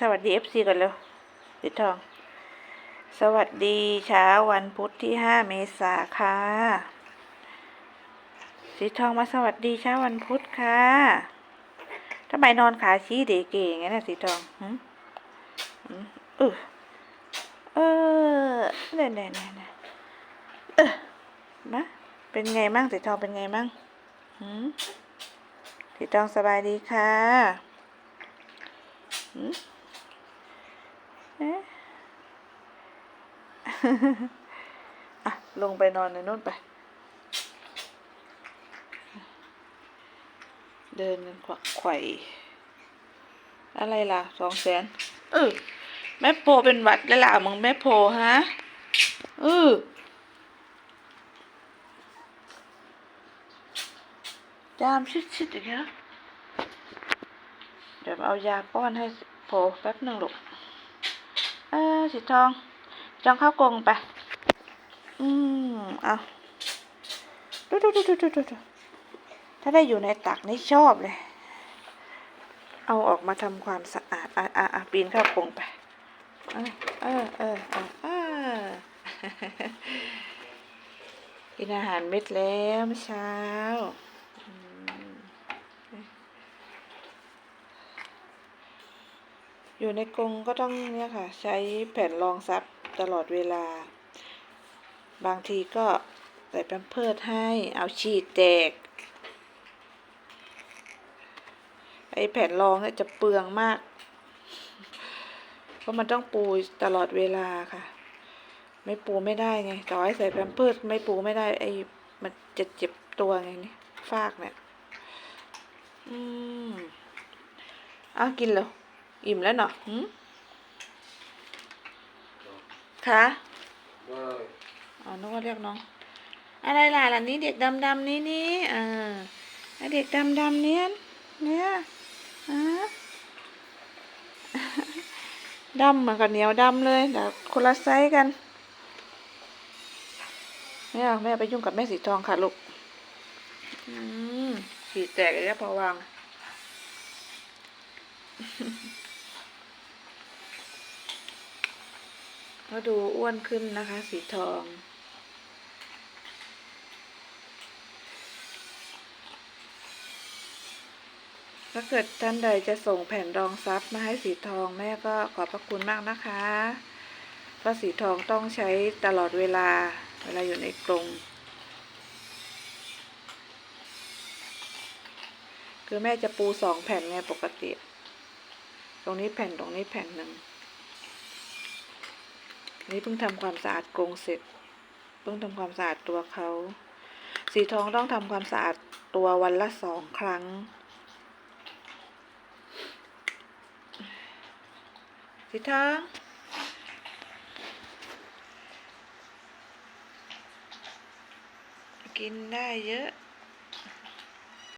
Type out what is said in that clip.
สวัสดีเอฟซีกันเร็วสีทอง สวัสดีเช้าวันพุธที่ห้าเมษาค่ะสีทองมาสวัสดีเช้าวันพุธค่ะทำไมนอนขาชี้เดเก๋อย่างนั้นนะสีทองหืมหืมเออเออเนี่ยเนี่ยเนี่ยเนี่ยเออมาเป็นไงมั่งสีทองเป็นไงมั่งหืมสีทองสบายดีค่ะหืม อ๊ะอะลงไปนอนในนู่นไป เดินกันขวักไข่อะไรล่ะสองแสนเออแม่โพเป็นวัดแล้วล่ะมึงแม่โพฮะเออจามชิดๆอย่างเงี้ยเดี๋ยวเอายาป้อนให้โพแป๊บหนึ่งลูก ออสีทอง จองข้าวกรงไป อืมเอาดูดูดูดูดูดูดูถ้าได้อยู่ในตักนี่ชอบเลย เอาออกมาทำความสะอาด อะอะอะปีนเข้ากรงไป เออเออเออเออเออกินอาหารเม็ดแล้วเมื่อเช้าอืม อยู่ในกรงก็ต้องเนี่ยค่ะ ใช้แผ่นรองซับตลอดเวลา บางทีก็ใส่แพมเพิร์ดให้เอาฉีดแตก ไอแผ่นรองเนี่ยจะเปลืองมาก เพราะมันต้องปูตลอดเวลาค่ะ ไม่ปูไม่ได้ไงต่อให้ใส่แพมเพิร์ดไม่ปูไม่ได้ไอมันจะเจ็บตัวไงนี่ฟากเนี่ย อืมเอากินแล้ว อิ่มแล้วเนาะหืมคะว่าอ๋อนึกว่าเรียกน้อง อะไรล่ะล่ะนี้เด็กดำดำๆนี้นี่เออไอเด็กดำดำๆเนี้ยเนี่ยอะดำเหมือนกับเหนียวดำเลยเดี๋ยวคนละไซส์กันเนี่ยแม่ไปยุ่งกับแม่สีทองค่ะลูก อืมสีแตกเลยพอวาง ก็ดูอ้วนขึ้นนะคะ สีทอง ถ้าเกิดท่านใดจะส่งแผ่นรองซับมาให้สีทองแม่ก็ขอบพระคุณมากนะคะเพราะสีทองต้องใช้ตลอดเวลาเวลาอยู่ในกรงคือแม่จะปูสองแผ่นไงปกติ ตรงนี้แผ่นตรงนี้แผ่นหนึ่ง นี่เพิ่งทำความสะอาดกรงเสร็จ เพิ่งทำความสะอาดตัวเขา สีทองต้องทำความสะอาดตัววันละสองครั้ง สีทองกินได้เยอะ